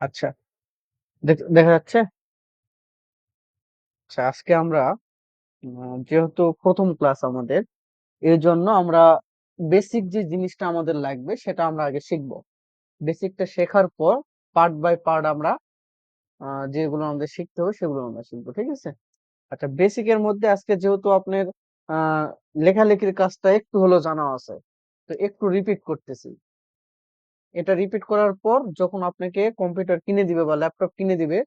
আচ্ছা। দেখ যাচ্ছে? আচ্ছা, আজকে আমরা যেহেতু ১ম ক্লাস আমাদের, এজন্য আমরা বেসিক যে জিনিসটা আমাদের লাগবে সেটা আমরা আগে শিখব। বেসিকটা শেখার পর পার্ট বাই পার্ট আমরা যেগুলো আমাদের শিখতে হবে সেগুলো আমরা শিখব। ঠিক আছে? আচ্ছা বেসিকের মধ্যে আজকে যেহেতু আপনার আ লেখালেখির কাজটা একটু হলেও জানা আছে। তো একটু রিপিট করতেছি। এটা রিপিট করার পর যখন আপনাকে কম্পিউটার কিনে দিবে বা ল্যাপটপ কিনে দিবে,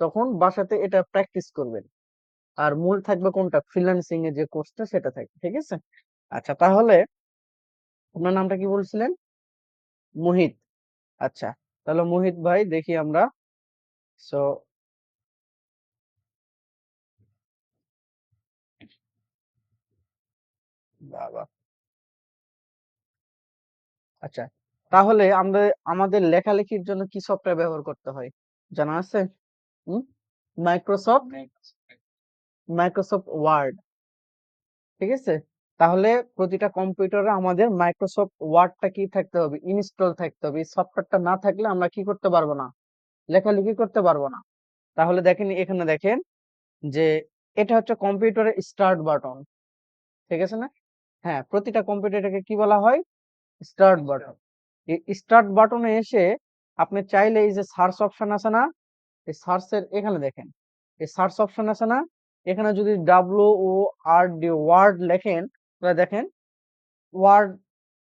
তখন বাসাতে এটা প্র্যাকটিস করবেন। আর মূল থাকবে কোনটা? ফ্রিল্যান্সিং এর যে কোর্সটা সেটা থাকবে। ঠিক আছে? আচ্ছা তাহলে আপনার নামটা কি বলছিলেন? মোহিত আচ্ছা। তাহলে মোহিত ভাই দেখি আমরা সো! বাহ! আচ্ছা। তাহলে আমরা আমাদের লেখালেখির জন্য কি সফটওয়্যার ব্যবহার করতে হয়? জানা আছে? Microsoft Microsoft Word। ঠিক আছে? তাহলে প্রতিটা কম্পিউটারে আমাদের Microsoft Word টা কি থাকতে হবে? ইনস্টল থাকতে হবে। সফটওয়্যারটা না থাকলে আমরা কি করতে পারব না? লেখালেখি করতে পারব না। তাহলে দেখেন এখানে দেখেন যে এটা হচ্ছে কম্পিউটারের স্টার্ট বাটন। ঠিক আছে না? হ্যাঁ, প্রতিটা কম্পিউটারটাকে কি বলা হয়? Start button. স্টার্ট বাটনে এসে আপনি চাইলে এই যে সার্চ অপশন আছে না? এই সার্চ এর এখানে দেখেন। এই সার্চ অপশন আছে না? এখানে যদি WORD ওয়ার্ড লেখেন তাহলে দেখেন ওয়ার্ড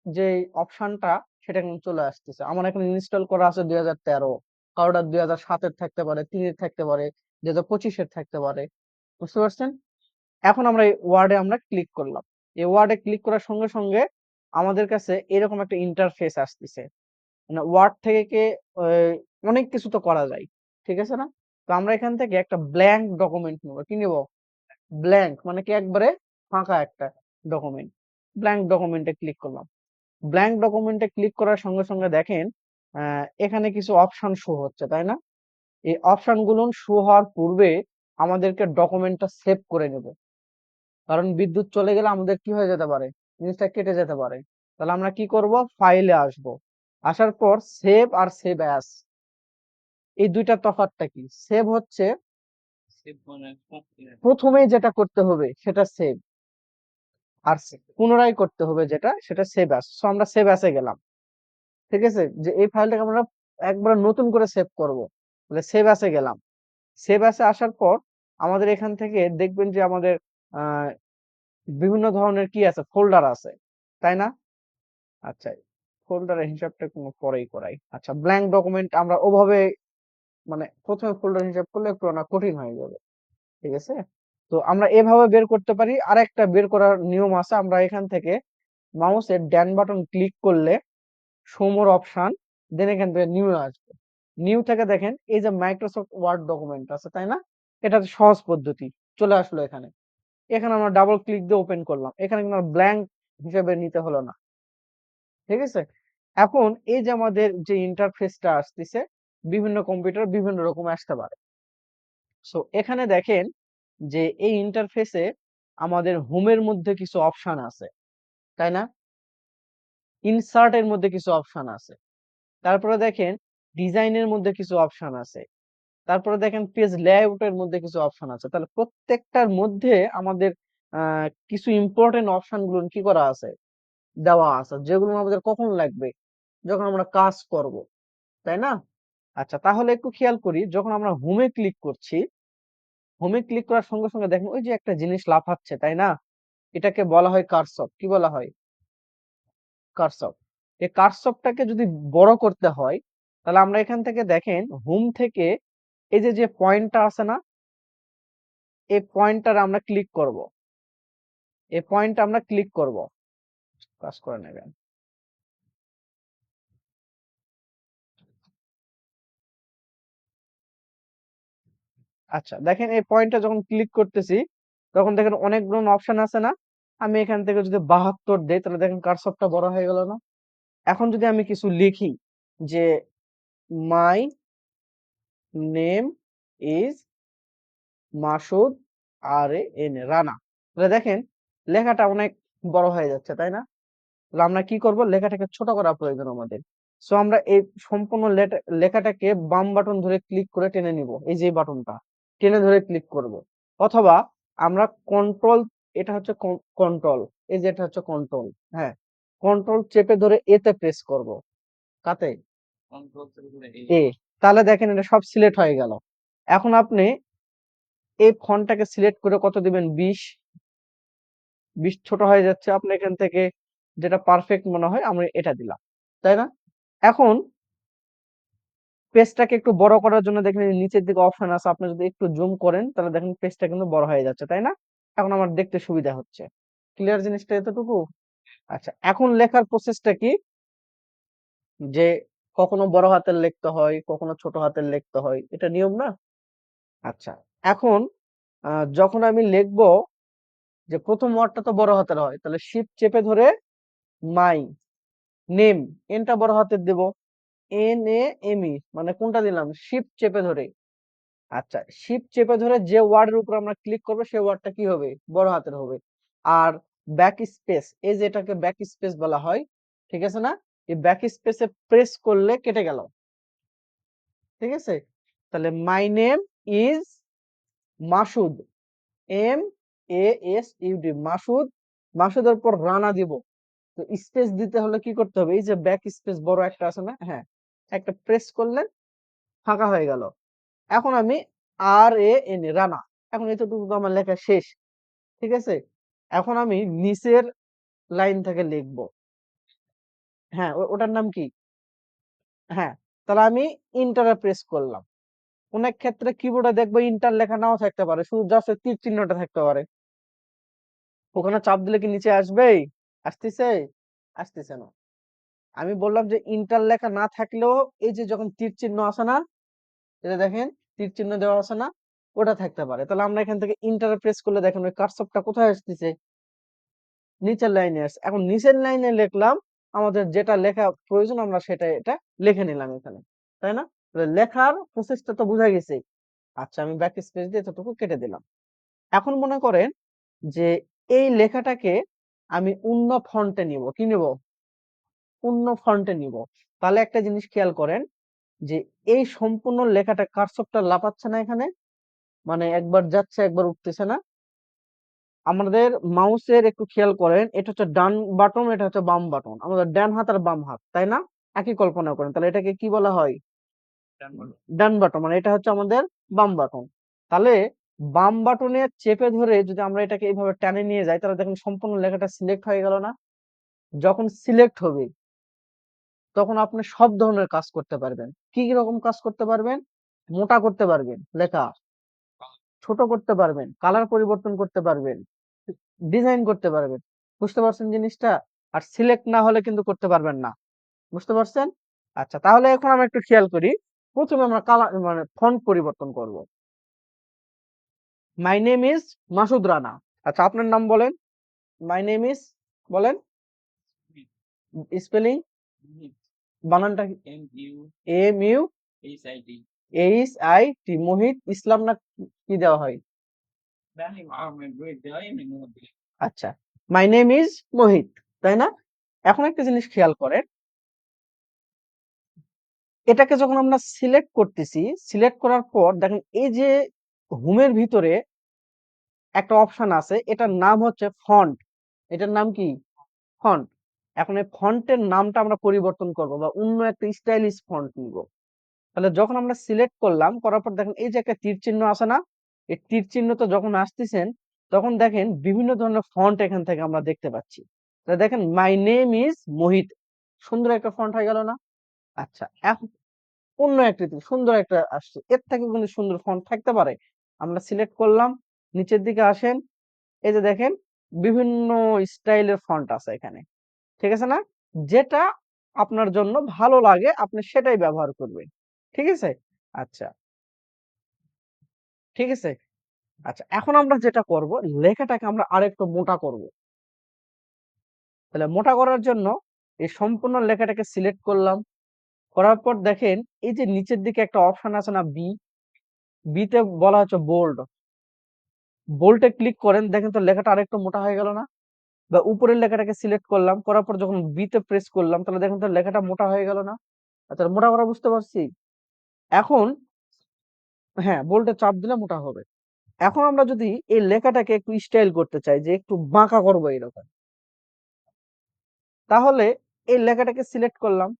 যে অপশনটা সেটা কিন্তু চলে আসতেছে। আমার এখানে ইনস্টল করা আছে ২০১৩ কারোটা ২০০৭ এর থাকতে পারে, ৩ এর থাকতে পারে, ২০২৫ এর থাকতে পারে। বুঝতে পারছেন? এখন আমরা এই ওয়ার্ডে আমরা ক্লিক করলাম। এই ওয়ার্ডে ক্লিক করার সঙ্গে, সঙ্গে আমাদের কাছে এরকম একটা ইন্টারফেস আসতেছে। মানে ওয়ার্ড থেকে কে অনেক কিছু তো করা যায়। ঠিক আছে না? তো আমরা এখান থেকে একটা ব্ল্যাঙ্ক ডকুমেন্ট নিব। কি নিব? ব্ল্যাঙ্ক মানে কি একবারে ফাঁকা একটা ডকুমেন্ট। ব্ল্যাংক ডকুমেন্টে ক্লিক করলাম। ব্ল্যাংক ডকুমেন্টে ক্লিক করার সঙ্গে, সঙ্গে দেখেন এখানে কিছু অপশন শো হচ্ছে, তাই না? এই অপশনগুলো শো হওয়ার পূর্বে আমাদেরকে ডকুমেন্টটা সেভ করে নেব। কারণ বিদ্যুৎ চলে গেলে আমাদের কি হয়ে যেতে পারে? জিনিসটা কেটে যেতে পারে। তাহলে আমরা কি করব? ফাইলে আসব। আসার পর সেভ আর সেভ অ্যাজ। এই ২ টা তফাৎটা কি? সেভ হচ্ছে প্রথমেই যেটা করতে হবে সেটা সেভ। আর পুনরায় করতে হবে যেটা সেটা সেভ অ্যাজ। সো আমরা সেভ অ্যাজ এ গেলাম। ঠিক আছে? যে এই ফাইলটাকে আমরা একবার নতুন করে সেভ করব। তাহলে সেভ অ্যাজ এ গেলাম। সেভ অ্যাজ এ আসার পর আমাদের এখান থেকে দেখবেন যে আমাদের বিভিন্ন ধরনের কি আছে? ফোল্ডার আছে। তাই না? আচ্ছা, ফোল্ডারের হিসাবটা একটু পরেই করাই। আচ্ছা, ব্ল্যাঙ্ক ডকুমেন্ট আমরা ওভাবে মানে প্রথমে ফোল্ডার হিসাব করলে একটু না কঠিন হয়ে যাবে। ঠিক আছে? তো আমরা এভাবে বের করতে পারি। আর একটা বের করার নিয়ম আছে। আমরা এখান থেকে মাউসের ড্যান বাটন ক্লিক করলে শো মোর অপশন দেন এখান থেকে নিউ আসবে। নিউ থেকে দেখেন এই যে মাইক্রোসফট ওয়ার্ড ডকুমেন্ট আছে, তাই না? এটা সহজ পদ্ধতি। চলে আসলো এখানে। এখানে আমরা ডাবল ক্লিক দিয়ে ওপেন করলাম। এখানে কিন্তু আর ব্ল্যাংক হিসেবে নিতে হলো না। ঠিক আছে? এখন এই যে আমাদের যে ইন্টারফেসটা আসতেছে, বিভিন্ন কম্পিউটার বিভিন্ন রকম আসতে পারে। সো এখানে দেখেন যে এই ইন্টারফেসে আমাদের হোমের মধ্যে কিছু অপশন আছে। তাই না? ইনসার্ট এর মধ্যে কিছু অপশন আছে। তারপরে দেখেন ডিজাইনের মধ্যে কিছু অপশন আছে। তারপরে দেখেন পেজ লেআউট এর মধ্যে কিছু অপশন আছে। তাহলে প্রত্যেকটার মধ্যে আমাদের কিছু ইম্পোর্টেন্ট অপশনগুলো কি করা আছে? দেওয়া আছে। যেগুলো আমাদের কখন লাগবে? যখন আমরা কাজ করব। তাই না? আচ্ছা তাহলে একটু খেয়াল করি যখন আমরা হোমে ক্লিক করছি, হোমে ক্লিক করার সঙ্গে, সঙ্গে দেখেন ওই যে একটা জিনিস লাফাচ্ছে, তাই না? এটাকে বলা হয় কারসর। কি বলা হয়? কারসর। এই কারসরটাকে যদি বড় করতে হয়, তাহলে আমরা এখান থেকে দেখেন হোম থেকে এই যে, যে পয়েন্টটা আছে না? এই পয়েন্টটারে আমরা ক্লিক করব। এই পয়েন্টটা আমরা ক্লিক করব। কাজ করে নেবেন। আচ্ছা দেখেন এই পয়েন্টটা যখন ক্লিক করতেছি, তখন দেখেন অনেকগুলো অপশন আছে না? আমি এখান থেকে যদি ৭২ দেই তাহলে দেখেন কারসরটা বড় হয়ে গেল না? এখন যদি আমি কিছু লিখি যে my name is Masud R N A Rana. তাহলে দেখেন লেখাটা অনেক বড় হয়ে যাচ্ছে, তাই না? তাহলে আমরা কি করব? লেখাটাকে ছোট করা প্রয়োজন আমাদের। সো আমরা এই সম্পূর্ণ লেখাটাকে বাম বাটন ধরে ক্লিক করে টেনে নিব এই যে বাটনটা টেনে ধরে ক্লিক করব অথবা আমরা কন্ট্রোল এটা হচ্ছে কন্ট্রোল এই যে এটা হচ্ছে কন্ট্রোল হ্যাঁ কন্ট্রোল চেপে ধরে এতে প্রেস করব কাতে এ তাহলে দেখেন এটা সব সিলেক্ট হয়ে গেল। এখন আপনি এই ফন্টটাকে সিলেক্ট করে কত দিবেন? বিশ। বিশ ছোট হয়ে যাচ্ছে। আপনি এখান থেকে যেটা পারফেক্ট মনে হয় আমি এটা দিলাম। তাই না? এখন পেজটাকে একটু বড় করার জন্য দেখেন নিচের দিকে অপশন আছে। আপনি যদি একটু জুম করেন, তাহলে দেখেন পেজটা কিন্তু বড় হয়ে যাচ্ছে। তাই না? এখন আমার দেখতে সুবিধা হচ্ছে। ক্লিয়ার জিনিসটা এতটুকু? আচ্ছা এখন লেখার প্রসেসটা কি? যে কখনো বড় হাতের লিখতে হয় কখনো ছোট হাতের লিখতে হয় এটা নিয়ম না? আচ্ছা এখন আহ, যখন আমি লিখব যে প্রথম ওয়ার্ডটা তো বড় হাতের হয় তাহলে শিফট চেপে ধরে মাই নেম এনটা বড় হাতের দেব এন এ এম ই মানে কোনটা দিলাম? শিফট চেপে ধরে। আচ্ছা শিফট চেপে ধরে যে ওয়ার্ডের উপর আমরা ক্লিক করব সেই ওয়ার্ডটা কি হবে? বড় হাতের হবে। আর ব্যাক স্পেস এই যে এটাকে ব্যাক স্পেস বলা হয় ঠিক আছে না? এই ব্যাক স্পেসে প্রেস করলে কেটে গেল। ঠিক আছে? তাহলে my name is Masud. M A S U D Masud. মাসুদের পর রানা দিব। তো স্পেস দিতে হলে কি করতে হবে? এই যে ব্যাক স্পেস বড় একটা আছে না? হ্যাঁ। একটা প্রেস করলে ফাঁকা হয়ে গেল। এখন আমি আর এ এন এ রানা। এখন এতটুকু আমার লেখা শেষ। ঠিক আছে? এখন আমি নিচের লাইন থেকে লিখব। হ্যাঁ ওটার নাম কি? হ্যাঁ তাহলে আমি ইন্টারে প্রেস করলাম। অনেক ক্ষেত্রে কিবোর্ডে দেখব ইন্টার লেখা নাও থাকতে পারে, শুধু জাস্ট তীর চিহ্নটা থাকতে পারে। ওখানে চাপ দিলে কি নিচে আসবেই? আসতেছে? আসতেছে না। আমি বললাম যে ইন্টার লেখা না থাকলেও এই যে যখন তীর চিহ্ন আসে না, এটা দেখেন, তীর চিহ্ন দেওয়া আছে না, ওটা থাকতে পারে। তাহলে আমরা এখান থেকে ইন্টারে প্রেস করলে দেখেন ওই কার্সরটা কোথায় আসতেছে? নিচের লাইনে আসছে এখন নিচের লাইনে লিখলাম আমাদের যেটা লেখা প্রয়োজন, আমরা সেটা এটা লিখে নিলাম এখানে। তাই না? লেখার প্রসেসটা তো বোঝা গেছে। আচ্ছা আমি ব্যাক স্পেস দিয়ে এতটুকু কেটে দিলাম। এখন মনে করেন যে এই লেখাটাকে আমি অন্য ফন্টে নিব। কি নিব? অন্য ফন্টে নিব। তাহলে একটা জিনিস খেয়াল করেন যে এই সম্পূর্ণ লেখাটা কারসরটা লাফাচ্ছে না এখানে। মানে একবার যাচ্ছে, একবার উঠতেছে না। আমাদের মাউসের একটু খেয়াল করেন এটা হচ্ছে ডান বাটন এটা হচ্ছে বাম বাটন। আমাদের ডান হাত আর বাম হাত তাই না? একই কল্পনা করেন। তাহলে এটাকে কি বলা হয়? ডান বাটন। মানে এটা হচ্ছে আমাদের বাম বাটন। তাহলে বাম বাটনে চেপে ধরে যদি আমরা এটাকে এইভাবে টানে নিয়ে যাই তাহলে দেখেন সম্পূর্ণ লেখাটা সিলেক্ট হয়ে গেল না? যখন সিলেক্ট হবে তখন আপনি সব ধরনের কাজ করতে পারবেন। কি কি রকম কাজ করতে পারবেন? মোটা করতে পারবেন লেখা। ছোট করতে পারবেন কালার পরিবর্তন করতে পারবেন। ডিজাইন করতে পারবেন। বুঝতে পারছেন জিনিসটা? আর সিলেক্ট না হলে কিন্তু করতে পারবেন না। বুঝতে পারছেন? আচ্ছা তাহলে এখন আমরা একটু খেয়াল করি। প্রথমে আমরা কালার মানে ফন্ট পরিবর্তন করব। My name is Masud Rana আচ্ছা আপনার নাম বলেন। মাই নেম ইজ বলেন। স্পেলিং বানানটা M U H I T Mohit Islam না কি দেওয়া হয়? আচ্ছা মাই নেম ইজ মোহিত তাই না? এখন একটা জিনিস খেয়াল করেন। এটাকে যখন আমরা সিলেক্ট করতেছি সিলেক্ট করার পর দেখেন এই যে হোমের ভিতরে একটা অপশন আছে, এটার নাম হচ্ছে ফন্ট এটার নাম কি? ফন্ট এখন এই ফন্টের নামটা আমরা পরিবর্তন করব বা অন্য একটা স্টাইলিশ ফন্ট নিব। তাহলে যখন আমরা সিলেক্ট করলাম, করার পর দেখেন এই যে একটা তীর চিহ্ন আছে না? এই তীর চিহ্নটা যখন আসতেছেন, তখন দেখেন বিভিন্ন ধরনের ফন্ট এখান থেকে আমরা দেখতে পাচ্ছি। দেখেন মাই নেম ইজ মোহিত সুন্দর একটা ফন্ট হয়ে গেল না? আচ্ছা এখন অন্য একটা সুন্দর একটা আসছে। এর থেকে কিন্তু সুন্দর ফন্ট থাকতে পারে। আমরা সিলেক্ট করলাম, নিচের দিকে আসেন, এই যে দেখেন, বিভিন্ন স্টাইলের ফন্ট আছে এখানে। ঠিক আছে না? যেটা আপনার জন্য ভালো লাগে, আপনি সেটাই ব্যবহার করবেন। ঠিক আছে? আচ্ছা। ঠিক আছে? আচ্ছা এখন আমরা যেটা করব, লেখাটাকে আমরা আরেকটু মোটা করব। তাহলে মোটা করার জন্য এই সম্পূর্ণ লেখাটাকে সিলেক্ট করলাম। করার পর দেখেন, এই যে নিচের দিকে একটা অপশন আছে না বি বিতে বলা হচ্ছে বোল্ড বোল্টে ক্লিক করেন, দেখেন তো লেখাটা আরেকটু মোটা হয়ে গেল না? বা উপরের লেখাটাকে সিলেক্ট করলাম, করার পর যখন বি তে প্রেস করলাম, তাহলে দেখেন তো লেখাটা মোটা হয়ে গেল না? আচ্ছা মোটা করা বুঝতে পারছি? এখন হ্যাঁ বোল্টে চাপ দিলে মোটা হবে। এখন আমরা যদি এই লেখাটাকে একটু স্টাইল করতে চাই যে একটু বাঁকা করব এরকম তাহলে এই লেখাটাকে সিলেক্ট করলাম।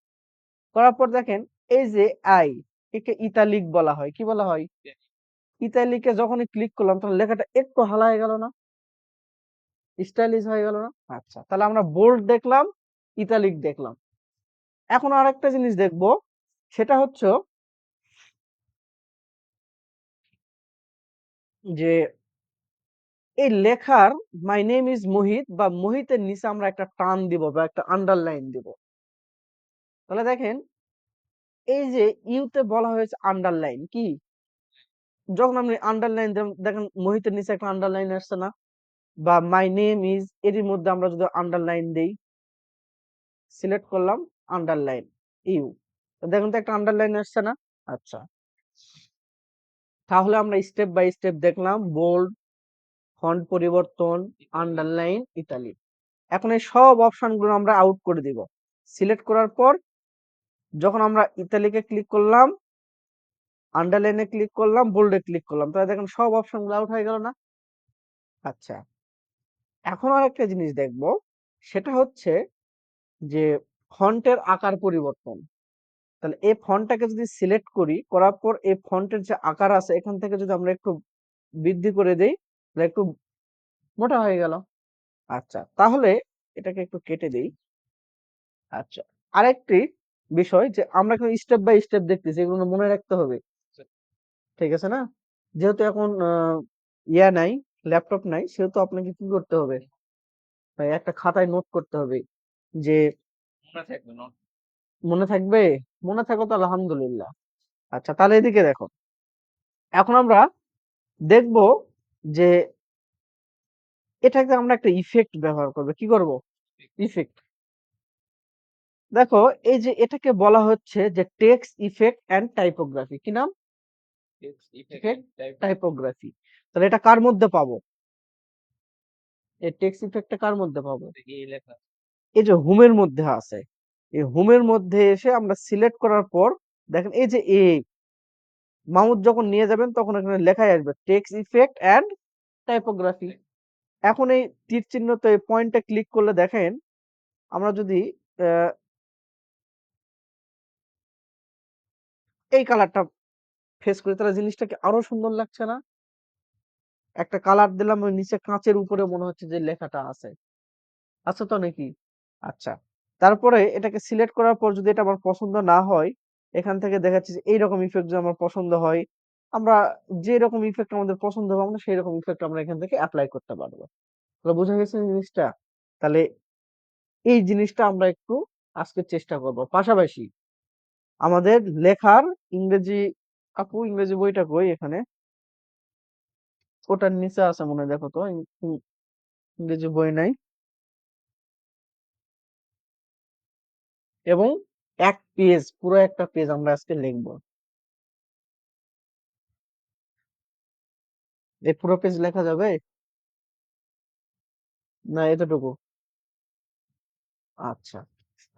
করার পর দেখেন, এই যে আই একে ইতালিক বলা হয়। কি বলা হয়? ইতালিকে যখনই ক্লিক করলাম তখন লেখাটা একটু হালা হয়ে গেল না? স্টাইলিশ হয়ে গেল না? আচ্ছা তাহলে আমরা বোল্ড দেখলাম ইতালিক দেখলাম। এখন আরেকটা জিনিস দেখব, সেটা হচ্ছে যে, এই লেখার মাই নেম ইজ মোহিত বা মোহিতের নিচে আমরা একটা টান দিব বা একটা আন্ডারলাইন দিব। তাহলে দেখেন, এই যে ইউতে বলা হয়েছে আন্ডারলাইন কি? যখন আপনি আন্ডারলাইন দেখেন মোহিতের নিচে একটা আন্ডারলাইন আসছে না বা মাই নেম ইজ এরই মধ্যে আমরা যদি আন্ডারলাইন দেই সিলেক্ট করলাম আন্ডারলাইন ইউ দেখুন তো একটা আন্ডারলাইন আসছে না? আচ্ছা। তাহলে আমরা স্টেপ বাই স্টেপ দেখলাম বোল্ড ফন্ট পরিবর্তন আন্ডারলাইন ইতালি এখন এই সব অপশনগুলো আমরা আউট করে দিব। সিলেক্ট করার পর যখন আমরা ইতালিকে ক্লিক করলাম আন্ডারলাইনে ক্লিক করলাম বোল্ডে ক্লিক করলাম, তাহলে দেখেন সব অপশনগুলো আউট হয়ে গেল না? আচ্ছা। এখন আর একটা জিনিস দেখব, সেটা হচ্ছে যে ফন্টের আকার পরিবর্তন। তাহলে এই ফন্টটাকে যদি সিলেক্ট করি করার পর এই ফন্টের যে আকার আছে এখান থেকে যদি আমরা একটু বৃদ্ধি করে দেই তাহলে একটু মোটা হয়ে গেল। আচ্ছা তাহলে এটাকে একটু কেটে দেই। আচ্ছা আরেকটি বিষয় যে আমরা কিন্তু স্টেপ বাই স্টেপ দেখতেছি এগুলো মনে রাখতে হবে। ঠিক আছে না? যেহেতু এখন ইয়া নাই ল্যাপটপ নাই সেহেতু আপনাকে কি করতে হবে? একটা খাতায় নোট করতে হবে যে মনে থাকবে? মনে থাকো তো আলহামদুলিল্লাহ। আচ্ছা তাহলে এদিকে দেখো। এখন আমরা দেখব যে এটাকে আমরা একটা ইফেক্ট ব্যবহার করব। কি করব? ইফেক্ট দেখো এই যে এটাকে বলা হচ্ছে যে টেক্সট ইফেক্ট এন্ড টাইপোগ্রাফি কি নাম? টাইপোগ্রাফি তাহলে এটা কার মধ্যে পাবো? এই টেক্সট ইফেক্টটা কার মধ্যে পাবো? এই যে হোমের মধ্যে আছে। এই হোমের মধ্যে এসে আমরা সিলেক্ট করার পর দেখেন এই যে এ মাউথ যখন নিয়ে যাবেন তখন এখানে লেখাই আসবে টেক্স ইফেক্ট অ্যান্ড টাইপোগ্রাফি এখন এই তীর চিহ্ন তো এই পয়েন্টে ক্লিক করলে দেখেন, আমরা যদি এই কালারটা ফেস করি, তাহলে জিনিসটাকে আরও সুন্দর লাগছে না? একটা কালার দিলাম নিচে কাঁচের উপরে মনে হচ্ছে যে লেখাটা আছে। আছে তো নাকি? আচ্ছা। তারপরে এটাকে সিলেক্ট করার পর যদি এটা আমার পছন্দ না হয়, এখান থেকে দেখাচ্ছি যে এইরকম ইফেক্ট যদি আমার পছন্দ হয়, আমরা যে রকম ইফেক্ট আমাদের পছন্দ হবে, আমরা সেই রকম ইফেক্ট আমরা এখান থেকে অ্যাপ্লাই করতে পারব। তাহলে বোঝা গেছে জিনিসটা? তাহলে এই জিনিসটা আমরা একটু আজকে চেষ্টা করব। পাশাপাশি আমাদের লেখার ইংরেজি, আপু ইংরেজি বইটা কই এখানে? ওটার নিচে আছে মনে দেখো তো ইংরেজি বই নাই। এবং এক পেজ পুরো একটা পেজ আমরা আজকে লিখব। এই পুরো পেজ লেখা যাবে? না, এতটুকু। আচ্ছা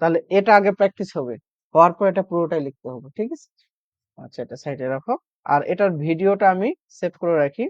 তাহলে এটা আগে প্র্যাকটিস হবে। হওয়ার পর এটা পুরোটাই লিখতে হবে, ঠিক আছে? আচ্ছা এটা সাইডে রাখো। আর এটার ভিডিওটা আমি সেভ করে রাখি।